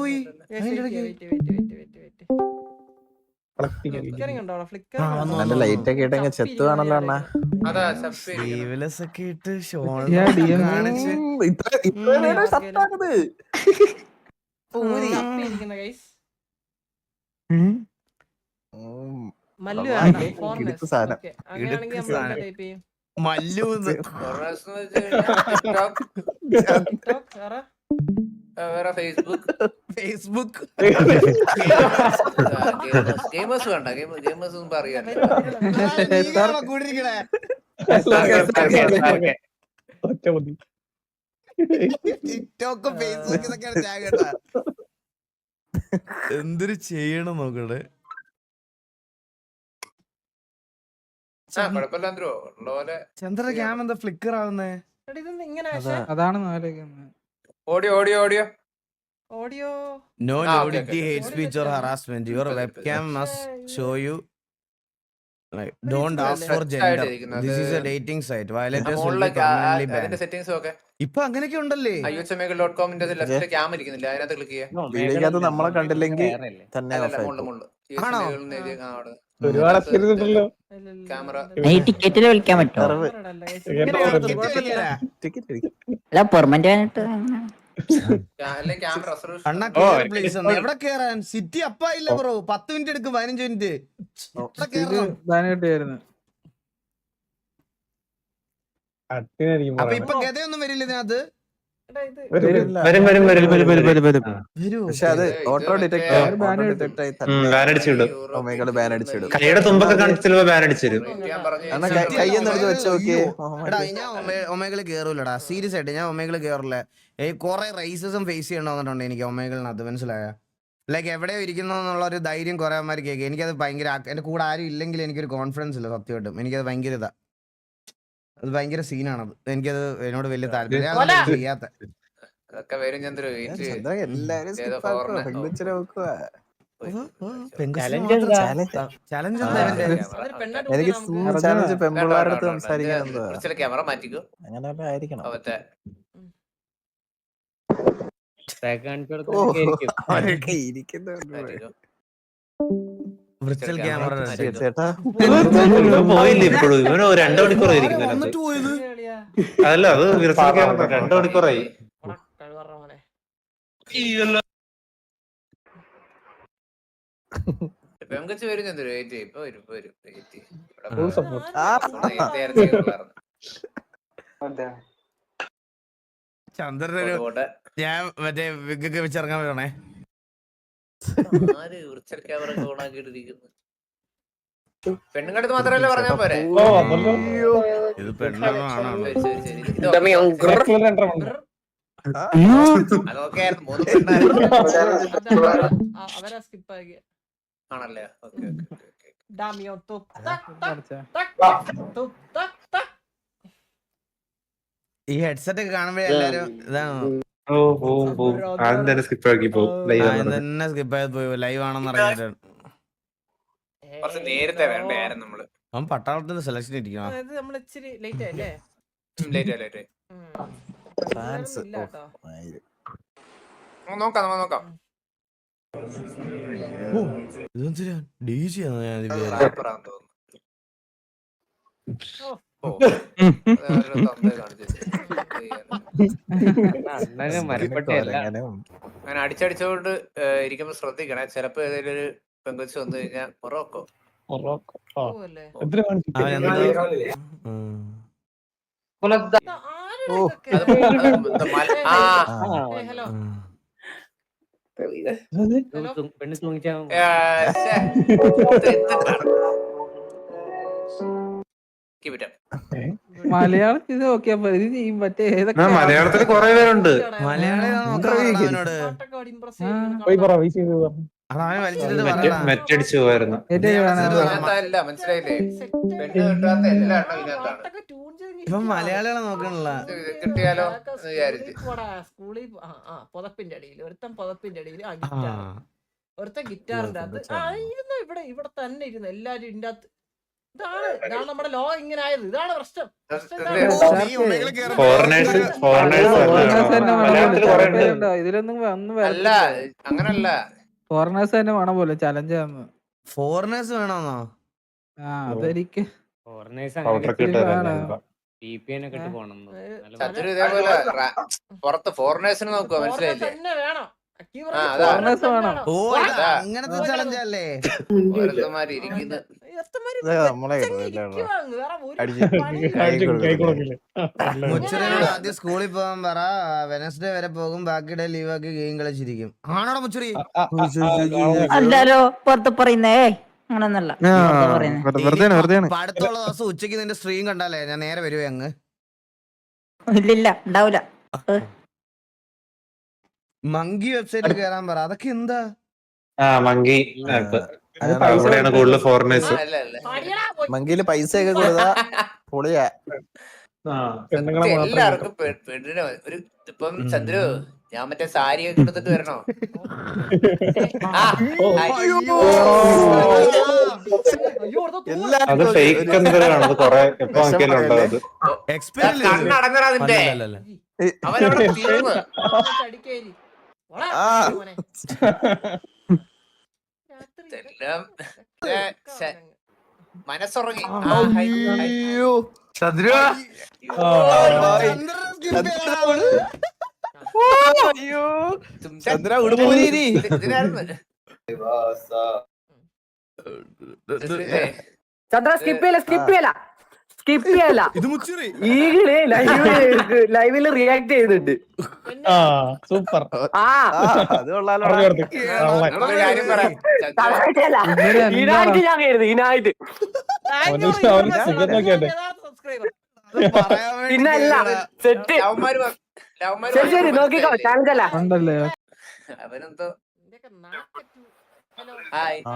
പോയി. നല്ല ലൈറ്റ് ഒക്കെ ഇട്ടെങ്കിൽ ചെത്ത് കാണല്ലോ അണ്ണാ. സ്ലീവ്ലെസ് ഒക്കെ ഇട്ട് DM. കാണിച്ച്. മല്ലു വേറെ ഫേസ്ബുക്ക് ഫേസ്ബുക്ക് ഗെയിമേഴ്സ് വേണ്ട ഗെയിമേഴ്സ് ഒന്നും പറയാൻ എന്തൊരു ചെയ്യണം നോക്കട്ടെ. ചന്ദ്ര ക്യാം എന്താ ഫ്ലിക്കർ ആവുന്നേ? അതാണ് ആലോചിക്കുന്നത് audio audio audio audio no nudity hate speech or harassment your web harassment. Your show webcam ഇപ്പത് must പക്ഷേ show you like, don't ask for Stretch gender. ആയിട്ടിരിക്കുന്നത്. this is a dating site. Violators will be മുകളിലേക്ക് permanently അതിന്റെ banned. Settings ഒക്കെ. ഇപ്പൊ അങ്ങനെയൊക്കെ ഉണ്ടല്ലേ? ഐ ന്റെ എം ഡോട്ട് കോമിന്റെ ലെഫ്റ്റ് ക്യാം ഇരിക്കുന്നില്ല? അതിനകത്ത് ക്ലിക്ക് ചെയ്യാം. വീഡിയോക്കകത്ത് നമ്മളെ കണ്ടില്ലെങ്കിൽ തന്നെ ആണോ? ഒരുപാട് ടിക്കറ്റിൽ വിളിക്കാൻ പറ്റുമോ അല്ല പെർമനന്റ് ആയിട്ട് അങ്ങനെ. ക്യാമറ? റെസൊല്യൂഷൻ അണ്ണാ ഓ, എവിടെ കേറാൻ? സിറ്റി അപ്പായില്ല ബ്രോ പത്ത് മിനിറ്റ് എടുക്കും പതിനഞ്ച് മിനിറ്റ് അപ്പൊ ഇപ്പൊ ഗതയൊന്നും വരില്ല ഇതിനകത്ത്. വരും. വരും. വരും വരും വരും വരും വരും വരൂ പക്ഷെ അത് ഓട്ടോ ഡിറ്റക്ട് ഡിറ്റക്ട് ആയി ബാൻ അടിച്ചിടും. കൈയുടെ തുമ്പൊക്കെ കാണിച്ച് ചിലപ്പോ ബാൻ ഞാൻ കൈയൊന്ന് എടുത്ത് വെച്ച് കേറൂലടാ. സീരിയസ് ആയിട്ട് ഞാൻ ഒമേഗിൾ കേറില്ല കൊറേ റൈസസും ഫേസ് ചെയ്യണമെന്നുണ്ട് എനിക്ക് ഒമേഗിളിനകത്ത് മനസ്സിലായ? ലൈക്ക് എവിടെയോ ഇരിക്കുന്നു എന്നുള്ള ഒരു ധൈര്യം കുറെ അമ്മമാർ കേൾക്കുക എനിക്കത് ഭയങ്കര എന്റെ കൂടെ ആരും ഇല്ലെങ്കിൽ എനിക്കൊരു കോൺഫിഡൻസ് ഇല്ല സത്യമായിട്ടും. എനിക്കത് ഭയങ്കര ഇതാ. അത് ഭയങ്കര സീനാണത് എനിക്കത് എന്നോട് വലിയ താല്പര്യം. ചെയ്യാത്ത. അതൊക്കെ വരും ചന്ദ്ര എല്ലാരും എനിക്ക് അടുത്ത് സംസാരിക്കാൻ ക്യാമറ മാറ്റിക്കോ. അങ്ങനെ ആയിരിക്കണം. ഇരിക്കുന്നുണ്ട് വിർച്വൽ ക്യാമറ പോയില്ല ഇപ്പോഴും? ഇവന് രണ്ടു. അതല്ല അത് വിർച്വൽ ക്യാമറ രണ്ടു മണിക്കൂറായി. പെങ്കച്ച് വരും ഇപ്പൊ വരും കേറുള്ളായിരുന്നു. ഞാൻ മറ്റേ വിഗ്ഗൊക്കെ വെച്ചിറങ്ങാൻ വേണേ ആര് വിർച്വൽ ക്യാമറ മാത്രമല്ല പറഞ്ഞാ പോരെ. ഇത് പെണ്ണാണോ ശരി, ശരി. അതൊക്കെ ആയിരുന്നു. മൂന്ന് പെണ്ണായിരുന്നു. ആ, അവരാ സ്കിപ്പ് ആക്കിയ ആണല്ലേ? ഓക്കെ ഓക്കെ ഓക്കെ ഡാമിയോ തുപ് തക് തക് അടിച്ചാ. തക് തക് തക് ഈ ഹെഡ്സെറ്റ് ഒക്കെ കാണുമ്പോഴേ എല്ലാരും ഇതാണ്? ഓ പോവും പോവും ആദ്യം തന്നെ സ്കിപ്പ് ആക്കി പോവും ലൈവ് ആ, തന്നെ സ്കിപ്പ് ആയത് പോയി. ലൈവ് ആണെന്ന് അറിഞ്ഞിട്ട് കുറച്ച് നേരത്തെ വേണ്ടായിരുന്നു നമ്മൾ? അവൻ പട്ടാളത്തിന്റെ സെലക്ഷൻ ഇരിക്കണം? അതായത് നമ്മൾ ഇച്ചിരി ലേറ്റ് ആയില്ലേ? ലേറ്റ് ലേറ്റ് ആയിരം. നോക്കാം നമുക്ക് നോക്കാം. ഞാൻ അങ്ങനെ. അടിച്ചടിച്ചോണ്ട് ഇരിക്കുമ്പോ ശ്രദ്ധിക്കണേ. ചിലപ്പോ ഏതെങ്കിലും ഒരു പെങ്കൊച്ച് വന്നു കഴിഞ്ഞാൽ പൊറോക്കോ പെണ്ണു ഹലോ. അത് മലയാളത്തിൽ മറ്റേ ഏതൊക്കെ മലയാളത്തിൽ കുറെ പേരുണ്ട്. മെറ്റടിച്ചു പോയിരുന്നു. മലയാളികളെ നോക്കണില്ല കിട്ടിയാലോ സ്കൂളിൽ പുതപ്പിന്റെ അടിയിൽ. ഒരുത്തൻ പുതപ്പിന്റെ അടിയിൽ. ഒരുത്തൻ ഗിറ്റാറിന്റെ അത് ആ ഇരുന്നു ഇവിടെ ഇവിടെ തന്നെ ഇരുന്നു. എല്ലാരും ഇതിന്റെ അകത്ത് ഇതാണ്. ഇതാണ് നമ്മുടെ ലോ ഇങ്ങനെ ആയത്. ഇതാണ് പ്രശ്നം. ഇതിലൊന്നും ഒന്നും അല്ല അങ്ങനല്ല. ഫോറിനേഴ്സ് തന്നെ വേണം പോലെ ചലഞ്ച് ആന്ന് ഫോറിനേഴ്സ് വേണമെന്നോ ആ അതെനിക്ക് പുറത്ത് ഫോറിനേഴ്സിന് നോക്കുക മനസ്സിലായില്ലേ. അങ്ങനത്തെ ചലഞ്ച് അല്ലേ? മുച്ചുറിനോട് ആദ്യം സ്കൂളിൽ പോകാൻ പറ. വെനസ്ഡേ വരെ പോകും. ബാക്കി ഡേ ലീവ് ആക്കി ഗെയിം കളിച്ചിരിക്കും. ആണോടാ മുച്ചുറി അല്ലാലോ പുറത്ത് പറയുന്നേ? അങ്ങനൊന്നല്ല. വെറുതെ പറയുന്നേ. അടുത്തുള്ള ദിവസം ഉച്ചയ്ക്ക് നിന്റെ സ്ട്രീം കണ്ടാലേ ഞാൻ നേരെ വരുവേ അങ്ങ്. ഇല്ലില്ല ഉണ്ടാവൂല. മങ്കി വെബ്സൈറ്റിൽ കേറാൻ പറ. അതൊക്കെ എന്താ? ആ മങ്കി ആപ്പ് അവിടെയാണ് കൂടുതൽ ഫോറിനേഴ്സ് മങ്കിൽ പൈസ ഒക്കെ കൊടുത്താ പൊളിയാ. എല്ലാവർക്കും പെണ്ണിനെ ഒരു ഇപ്പം ചന്ദ്രു ഞാൻ മറ്റേ സാരി ഒക്കെ എടുത്തിട്ട് വരണോ? അവനവിടെ വെച്ച് അടിക്കേരി. മനസ്സുറങ്ങി. ചന്ദ്രു. ഉടുപ്പൂരി ഇതിനായിരുന്നു. ചന്ദ്രു, ചന്ദ്ര സ്കിപ്പ് ചെയ്യല സ്കിപ്പ് ചെയ്യല. സ്കിപ്പ് ചെയ്യല. ഇത് മുച്ചുറി. ഈകൾ ലൈവിൽ ലൈവിൽ റിയാക്ട് ചെയ്തിട്ട്. പിന്നെ സൂപ്പർ. ആ ഇനായിട്ട് കൊള്ളാലോ. നമ്മളൊരു കാര്യം പറയാം. ചന്ദ്രു, തമാശയല്ല. ഇതിനായിട്ട് ഞാൻ കരുതി ഇതിനായിട്ട് താങ്ക്യൂ, മനുഷ്യ, അവന്റെ യഥാർത്ഥ സുഖം നോക്കിയാട്ടെ. യഥാർത്ഥ subscriber. പിന്നെ അല്ല സെറ്റ് ശരി ശരി നോക്കിക്കോ മനസ്സിലായില്ലേ? ചാൻസ് അല്ല അവനെന്തോ. ഹായ്. ആ.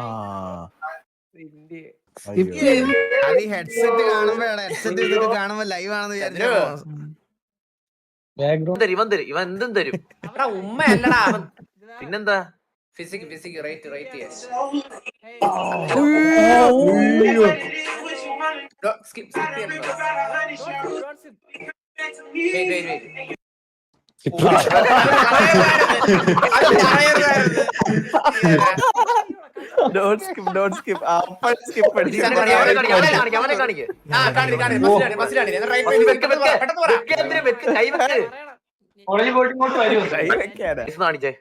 അത് ഈ ഹെഡ്സെറ്റ് കാണുമ്പോഴാണ് ഹെഡ്സെറ്റ് ഇതൊക്കെ കാണുമ്പോ ലൈവ് ആണെന്ന് വിചാരിച്ചു ബാക്ക്ഗ്രൗണ്ട് തരും ഇവൻ തരും ഇവൻ എന്തും തരും. അവരുടെ ഉമ്മ അല്ലടാ അവൻ. പിന്നെന്താ? Physique physique right right skip skip ചെയ്യാൻ കാണിച്ചേ. കാണിച്ചേ.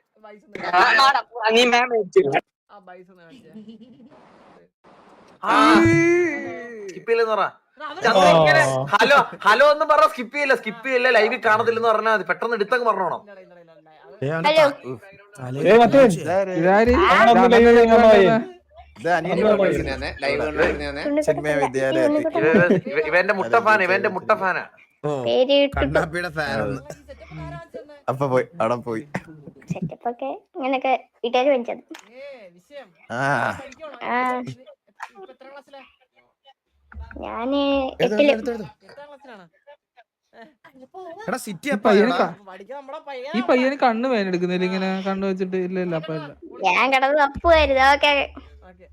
ആ. സ്കിപ്പ് ചെയ്യില്ലെന്ന് പറ. ചന്ദ്ര ഇങ്ങനെ ഹലോ ഹലോ എന്ന് പറഞ്ഞ സ്കിപ്പ് ചെയ്യില്ല സ്കിപ്പ് ചെയ്യില്ല ലൈവിൽ കാണത്തില്ലെന്ന് പറഞ്ഞാൽ മതി. പെട്ടെന്ന് എടുത്തങ്ങ് പറഞ്ഞോണം. ഇവന്റെ മുട്ട ഫാൻ ഇവന്റെ മുട്ട ഫാനാ. കണ്ണാപ്പിയുടെ ഫാൻ ഒന്ന് ഈ setup ആരാ ചെന്നേ? അപ്പൊ പോയി അവിടെ പോയി. സെറ്റപ്പ് ഒക്കെ വിഷയം. ആ. സിറ്റി ഈ പയ്യന് കണ്ണ് വേനെടുക്കുന്നില്ല ഇങ്ങനെ കണ്ണു വെച്ചിട്ട് ഇല്ല ഇല്ല അപ്പൊ ഇല്ല. ഞാൻ കിടന്ന് തപ്പുമായിരുന്നു ഓക്കെ ഓക്കേ.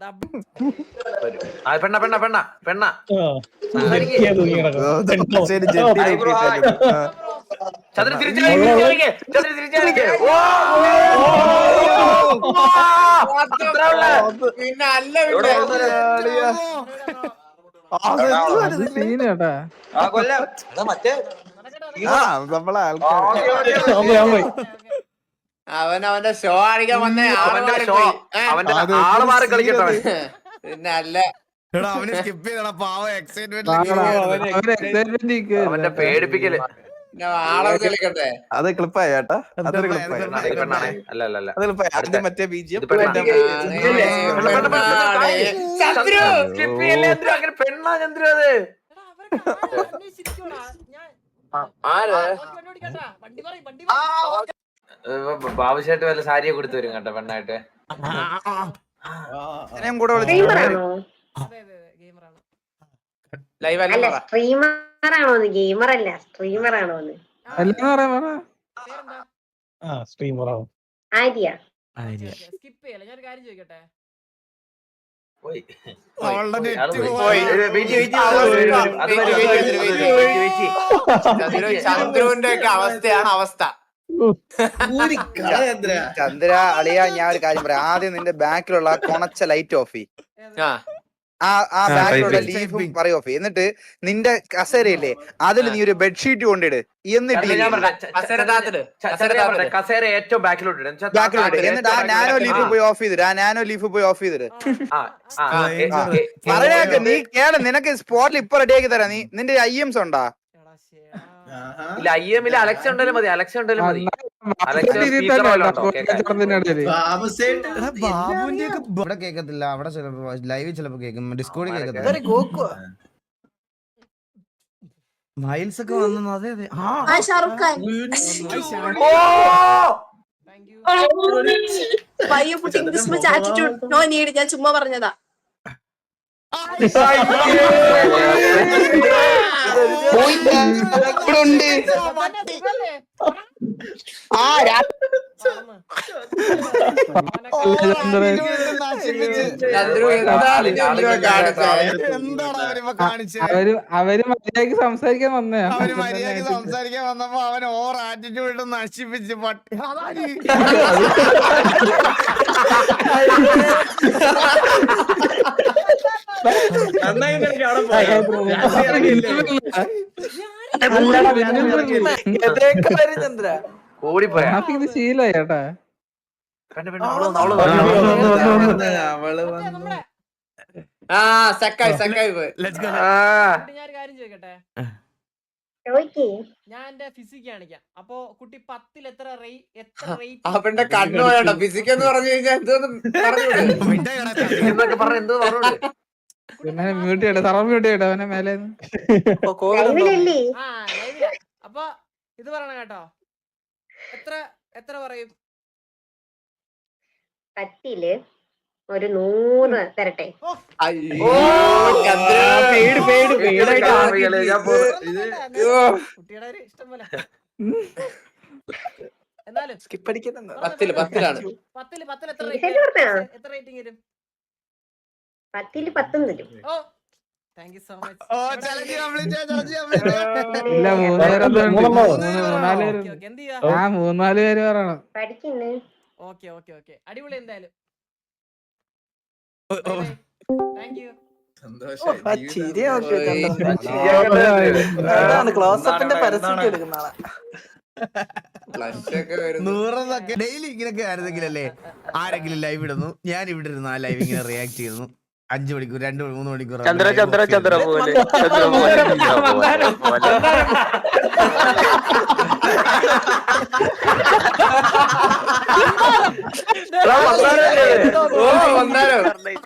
ദബ്. ആ പെണ്ണ പെണ്ണ പെണ്ണ പെണ്ണ. ചന്ദ്രൻ ചന്ദ്രൻ പിന്നെ അല്ല പിന്നെ നമ്മളെ ആൾക്കാർ. അവൻ അവന്റെ ഷോ വന്നേ. ആൾ അവന്റെ മാറി ഷോ? അവന്റെ ആൾ മാറി കളിക്കട്ടെ. പിന്നെ അല്ല. അവന് സ്കിപ്പ് ചെയ്തടാ. പാവ എക്സൈറ്റ്മെന്റ് അവന്റെ പേടിപ്പിക്കൽ. പിന്നെ അത് ക്ലിപ്പായി ചേട്ടാ അതൊരു അത് ക്ലിപ്പായി clip ഇത് പെണ്ണാണേ അല്ല അല്ല അല്ല അത് ക്ലിപ്പായി ആദ്യം മറ്റേ ബീജിയം പെണ്ണാ. ചന്ദ്രു അത്. ബാബുശേട്ട് വല്ല സാരിയെ കൊടുത്തു വരും കേട്ടോ പെണ്ണായിട്ട്. ലൈവ് അല്ല സ്ട്രീമറാണോ ഗെയിമർ അല്ല സ്ട്രീമറാണോ ആ, എല്ലാം പറയാൻ പറ. പേരെന്താ? സ്ട്രീമറാവും ആര്യ. Okay, okay. skip ചെയ്യല്ലേ. ഞാനൊരു കാര്യം ചോദിക്കട്ടെ? ചന്ദ്രുവിന്റെ ഒക്കെ അവസ്ഥയാണ് അവസ്ഥ. ചന്ദ്ര അളിയ ഞാൻ ഒരു കാര്യം പറയാം. ആദ്യം നിന്റെ ബാക്കിലുള്ള കൊണച്ച ലൈറ്റ് ഓഫ് ചെയ്യ്. ആ ആ typing. ലീഫും പറയും ഓഫ്. എന്നിട്ട് നിന്റെ കസേരയില്ലേ അതിൽ നീ ഒരു ബെഡ്ഷീറ്റ് കൊണ്ടിട്. എന്നിട്ട് കസേര ഏറ്റവും ബാക്കിലോട്ട് ബാക്കിലോട്ട് എന്നിട്ട് ആ നാനോ ലീഫ് പോയി ഓഫ് ചെയ്തിട്ട് ആ നാനോ ലീഫ് പോയി ഓഫ് ചെയ്തിട്ട് പറഞ്ഞേക്ക് നീ കേട നിനക്ക് സ്പോട്ടിൽ ഇപ്പൊ റെഡി ആക്കി തരാം. നീ നിന്റെ ഐ എംസ് ഉണ്ടാ? ഇല്ല ഐ എമ്മിൽ അലക്സ് ഉണ്ടാലും മതി. അലക്സ് ഉണ്ടാലും മതി. ബാബുവിന്റെ ഇവിടെ കേക്കത്തില്ല അവിടെ ചിലപ്പോ ലൈവ് ചിലപ്പോ കേക്കും ഡിസ്കോഡിൽ കേക്കത്തില്ല മൈൽസ് ഒക്കെ വന്നു അതെ അതെ. ഞാൻ ചുമ്മാ പറഞ്ഞതാ. ചന്ദ്രു ആ അവർ അവർ മര്യാദയ്ക്ക് സംസാരിക്കാൻ വന്നേ അവർ മര്യാദയ്ക്ക് സംസാരിക്കാൻ വന്നപ്പോ അവൻ ഓവർ ആറ്റിറ്റ്യൂഡ് നശിപ്പിച്ച് പട്ടി ഓടിപ്പോയാ. ഇത് ശീലായി. ആ സക്കായി സക്കായി പോയി. കാര്യം ചോദിക്കട്ടെ? ഞാൻ എന്റെ ഫിസിക് കാണിക്കാം. അപ്പൊ കുട്ടി പത്തിൽ എത്ര റേ- എത്ര ആ റേറ്റ് പെണ്ണിന്റെ കണ്ണു വേണ്ട. ഫിസിക്സ് എന്ന് പറഞ്ഞു കഴിഞ്ഞാൽ എന്തോ പറഞ്ഞു. എന്നൊക്കെ പറഞ്ഞ എന്തോ പറഞ്ഞോണ്ട് പിന്നെ മ്യൂട്ട് ചെയ്യട്ടെ സർവ മ്യൂട്ട് ചെയ്യട്ടെ അവനെ മേലെ അപ്പൊ ഇത് പറയണം കേട്ടോ. എത്ര എത്ര പറയും? പത്തിൽ ഒരു നൂറ് തരട്ടെ. കുട്ടിയുടെ ഒരു ഇഷ്ടം പോലെ. എന്നാലും പത്തിൽ പത്തിലാണ്. പത്തിൽ പത്തിൽ എത്ര റേറ്റിംഗ് എത്ര റേറ്റിംഗ് വരും? പത്തിൽ പത്തും തരും. ഓ thank so much oh challenge complete challenge complete ഇല്ല ആ മൂന്നാൽ പേര് പറയണം. പഠിക്കുന്നു. ഓക്കെ ഓക്കെ ഓക്കെ അടിപൊളി എന്തായാലും. താങ്ക് യു ക്ലോസപ്പിന്റെ നൂറൊക്കെ ഡെയിലി ഇങ്ങനെയൊക്കെ ആയിരുന്നെങ്കിലല്ലേ? ആരെങ്കിലും ലൈവ് ഇടുന്നു. ഞാൻ ഇവിടെ ഇരുന്ന് ആ ലൈവ് ഇങ്ങനെ റിയാക്ട് ചെയ്യുന്നു. അഞ്ചു മണിക്കൂർ രണ്ട് മണി- മൂന്ന് മണിക്കൂർ. ചന്ദ്ര ചന്ദ്ര ചന്ദ്ര പോലെ. ചന്ദ്ര പോലെ.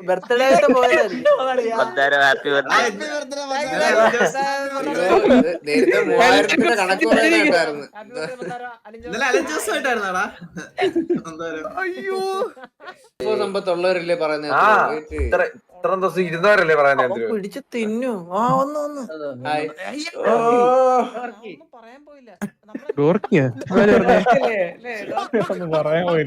ബർത്ത്ഡേ ഹാപ്പി ബർത്ത്ഡേ അയ്യോ, ഇത് നേരത്തെ മൂവായിരത്തിന്റെ കണക്ക് പറയാനായിട്ടായിരുന്നു അയ്യോ. ഇപ്പൊ സമ്പത്തുള്ളവരല്ലേ പറയുന്നത്. ഇത്ര ഇത്ര ദിവസം ഇരുന്നവരല്ലേ പറയാൻ പിടിച്ച് തിന്നു. ആ ഒന്ന് ഒന്ന്. പറയാൻ പോയില്ല. പറയാൻ വേ.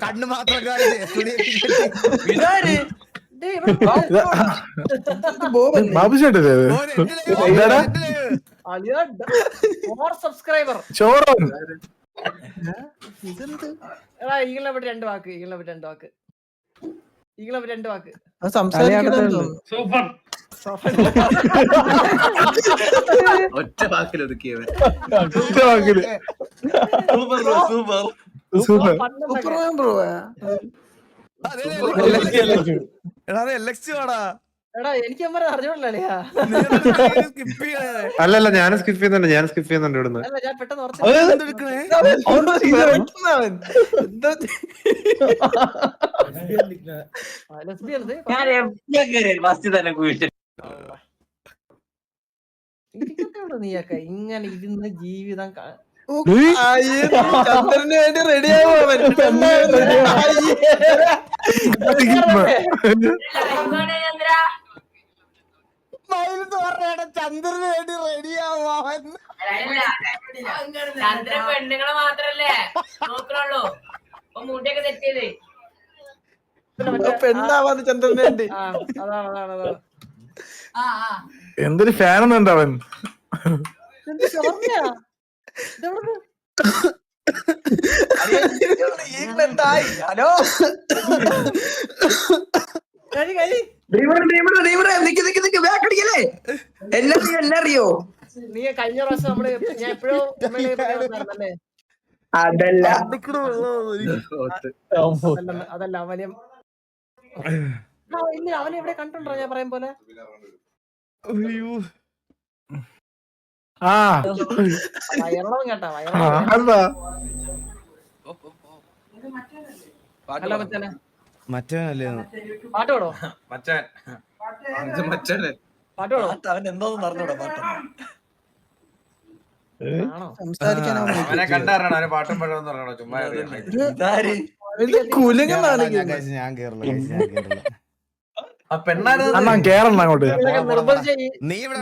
കണ്ണു മാത്രം കാണിച്ച് സബ്സ്ക്രൈബർ ചോറോ. എടാ ഈകളെ പറ്റി രണ്ട് വാക്ക്. ഈകളെ പറ്റി രണ്ട് വാക്ക്. ഈകളെ പറ്റി രണ്ട് വാക്ക് ഒറ്റ വാക്കിൽ. സൂപ്പർ അതെ, അതെ, എടാ അത് LX ആടാ. എടാ എനിക്ക് അമ്മ അറിഞ്ഞോളാ. അല്ലല്ല ഞാൻ സ്കിപ്പ് ചെയ്യുന്നുണ്ട് ഞാൻ സ്കിപ്പ് ചെയ്യുന്നുണ്ട് ഇവിടുന്ന്. അല്ല ഞാൻ പെട്ടെന്ന് ഓർത്ത് അതെന്തെടുക്കണേ? ലെസ്ബിയൻ നീയൊക്കെ? ഇങ്ങനെ ഇരുന്ന് ജീവിതം ചന്ദ്രന് വേണ്ടി റെഡി ആവുമോ മയിലത്ത് പറഞ്ഞ ചന്ദ്രന് വേണ്ടി റെഡിയാവാൻ ചന്ദ്ര പെണ്ണുങ്ങളെ മാത്രല്ലേ? നോക്കണുള്ളൂ. അപ്പൊ മുടിയൊക്കെ തെറ്റിയത്. ആ ആ എന്തൊരു ഫാനൊന്നുണ്ട് അവൻ? ഹലോ? എന്നറിയോ നീ കഴിഞ്ഞ പ്രാവശ്യം നമ്മൾ ഞാൻ എപ്പോഴും അതല്ല. അതല്ല അവനെ ഇല്ല അവനെ എവിടെ കണ്ടിട്ടുണ്ടോ ഞാൻ പറയും പോലെ? ആ. വയറണം കേട്ടാ അതാ. ഹലോ മച്ചാനെ മറ്റവനല്ലേ? മച്ചാൻ. അവൻ എന്തോന്ന് പറഞ്ഞോടാ പാട്ട്? ഞാൻ അണ്ണാ കേറണ്ട അങ്ങോട്ട്. നീ ഇവിടെ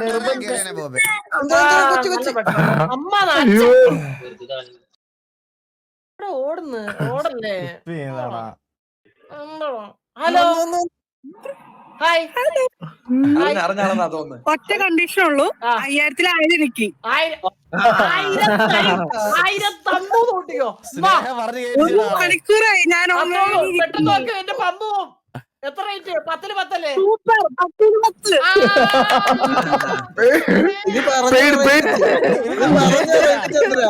ഓടുന്നു ഓടല്ലേ? ഹലോ? ഹായ്. ഒറ്റ കണ്ടീഷൻ ഉള്ളൂ. അയ്യായിരത്തിൽ ആയിരം എനിക്ക് പറഞ്ഞ് ഒരു. മണിക്കൂറായി. ഞാൻ എന്റെ പമ്പ് പോവും. എത്ര റേറ്റ്? പത്തിൽ പത്തല്ലേ? സൂപ്പർ പത്തിന് പത്ത്. ഇത് പേര്, പേര്. ചന്ദ്ര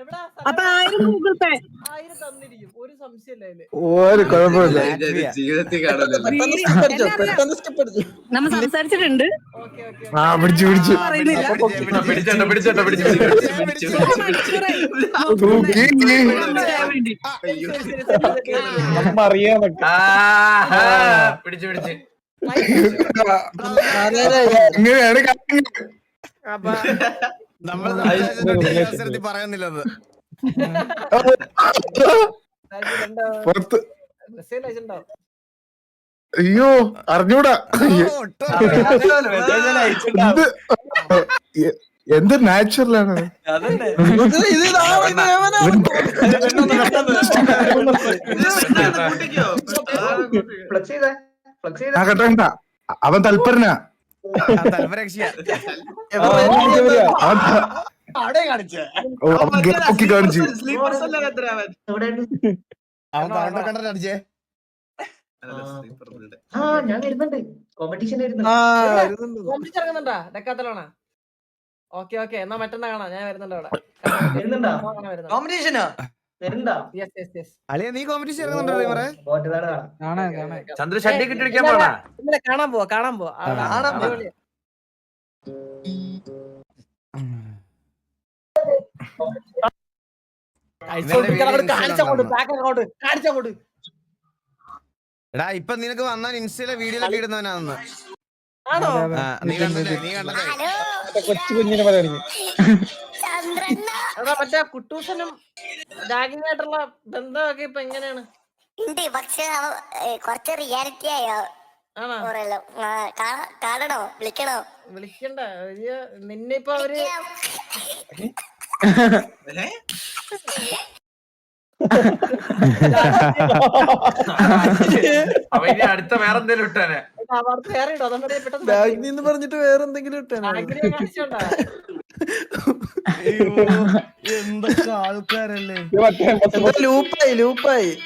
എവിടാ സ്ഥലം? അപ്പൊ ആയിരം ഗൂഗിൾ പേ ആയിരം തന്നിരിക്കും. ഒരു സംശയമില്ല അതിൽ. ഒരു കുഴപ്പമില്ല. നമ്മൾ സംസാരിച്ചിട്ടുണ്ട്. ഓക്കെ ഓക്കെ ആ പിടിച്ചു പിടിച്ചു. പിടിച്ചു പിടിച്ചു നമ്മൾ പറയുന്നില്ലത്. അയ്യോ അറിഞ്ഞൂടാ. എന്ത്? നാച്ചുറലാണ്? അവൻ തൽപരനാ. അടിച്ചേ ആ ഞാൻ വരുന്നുണ്ട്. കോമ്പറ്റീഷൻ ആ വരുന്നുണ്ട്. കോമ്പറ്റീഷൻ ഇറങ്ങുന്നുണ്ടാ? ഡെക്കാത്തലോണാ ഓക്കെ ഓക്കെ എന്നാ മറ്റന്നാ കാണാം. ഞാൻ വരുന്നുണ്ട് അവിടെ. വരുന്നുണ്ടോ? കോമ്പറ്റീഷനാ അളിയ നീ കോമ്പറ്റീഷൻ ചന്ദ്ര ഷഡ്ഡി പോണാ കാണാൻ പോവാ കാണാൻ പോവാ. വീഡിയോ എടാ ഇപ്പൊ നിനക്ക് വന്നാൽ ഇൻസ്റ്റയിലെ വീഡിയോയിലൊക്കെ ഇടുന്നവനാന്ന് ആണോ? ആ, നീ കണ്ടല്ലേ നീ കണ്ടല്ലേ കൊച്ചു കുഞ്ഞിനെ എടാ മറ്റേ കുട്ടൂസനും രാഗിങ് ആയിട്ടുള്ള ബന്ധമൊക്കെ ഇപ്പൊ എങ്ങനെയാണ്? ഉണ്ട് പക്ഷെ കുറച്ച് റിയാലിറ്റി ആയോ? കാണണോ? വിളിക്കണോ? വിളിക്കണ്ട. നിന്നെ ഇപ്പൊ അവർ അപ്പൊ ഇനി അടുത്ത വേറെ എന്തെങ്കിലും ഇട്ടാനെ പെട്ടെന്ന് നിന്ന് പറഞ്ഞിട്ട് വേറെ എന്തെങ്കിലും അയ്യോ, എന്തൊക്കെ ആൾക്കാരല്ലേ. ലൂപ്പായി ലൂപ്പായി.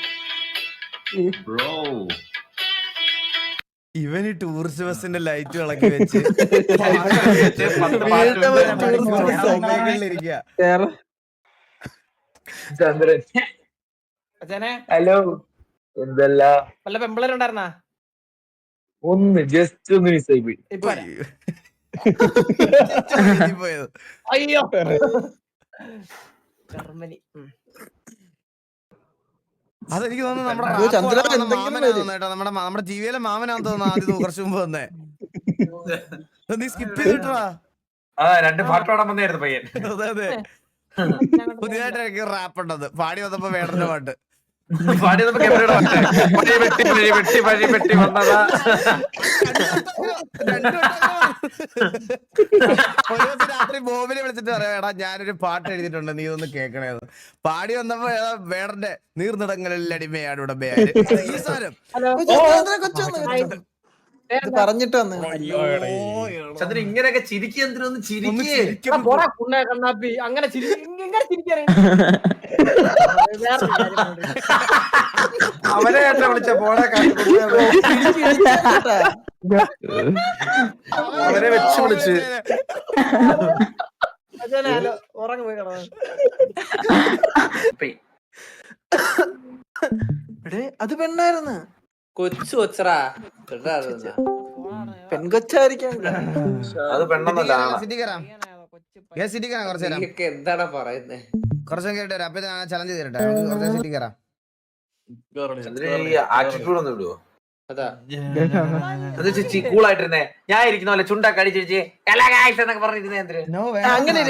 ഇവന് ഈ ടൂറിസ്റ്റ് ബസ്സിന്റെ ലൈറ്റ് ഇളക്കി വെച്ച് ടൂറിസ്റ്റ് ബസ്. ചന്ദ്രൻ. ഹലോ എന്തല്ല? വല്ല പെമ്പിളരുണ്ടായിരുന്നാ ഒന്ന് ജസ്റ്റ് ഒന്ന് പോയി. വരാം. ഇതിൽ പോയത്. അയ്യോ ജർമ്മനി അതെനിക്ക് തോന്നുന്നു നമ്മുടെ നമ്മുടെ നമ്മുടെ ജീവിയിലെ മാമനാന്ന് തോന്നുന്നു ആദ്യം കുറച്ച് മുമ്പ് വന്നേ. നീ സ്കിപ്പ് ചെയ്തിട്ടാ? ആ രണ്ട് പാട്ട് പാടാൻ വന്നായിരുന്നു പയ്യൻ. അതെ അതെ. പുതിയതായിട്ട് എനിക്ക് റാപ്പ് ഉണ്ടത്. പാടി വന്നപ്പോ വേടന്റെ പാട്ട് പാടി ക്യാമറയുടെ പഴി വെട്ടി പഴി വെട്ടി പഴി വെട്ടി വന്നതാ. ഒരു ദിവസം രാത്രി ബോബിനെ വിളിച്ചിട്ട് പറയാം എടാ ഞാനൊരു പാട്ട് എഴുതിയിട്ടുണ്ട് നീ ഇതൊന്ന് കേൾക്കണേന്ന് പാടി വന്നപ്പോ ഏതാ വേടന്റെ നീർനിടങ്ങളിൽ അടിമയാണ് ഉടമയാര് ഈ സാധനം. പറഞ്ഞിട്ട് വന്ന്. ചന്ദ്രൻ ഇങ്ങനെയൊക്കെ ചിരിക്കുക എന്തിനൊന്ന് പോടാ കുണ്ണ കണ്ണാപ്പി. അങ്ങനെ ഇങ്ങനെ അവനെ ഏട്ടാ വിളിച്ച പോടാ അവനെ വെച്ച് വിളിച്ച്. ഉറങ്ങി പോയി കിടന്നു. അത് പെണ്ണായിരുന്നു. കൊച്ചു കൊച്ചറാ. പെൺകൊച്ചായിരിക്കാം അത് പെണ്ണൊന്നല്ല സിറ്റി കയറാം കുറച്ച് കേട്ട് അപ്പൊ ഞാൻ ചലഞ്ച് ചെയ്തിട്ടെ നമുക്ക് കുറച്ച് സിറ്റി കയറാം ചന്ദ്രൻ ഈ ആറ്റിറ്റ്യൂഡ് ഒന്ന് വിടുവോ? അതാ. അത് ചേച്ചി കൂളായിട്ടിരുന്നേ ഞാൻ ഇരിക്കുന്ന പോലെ ചുണ്ടാ കടിച്ചു വെച്ച് എല്ലാ കാഴ്ച എന്നൊക്കെ പറഞ്ഞിരുന്നേ അങ്ങനെ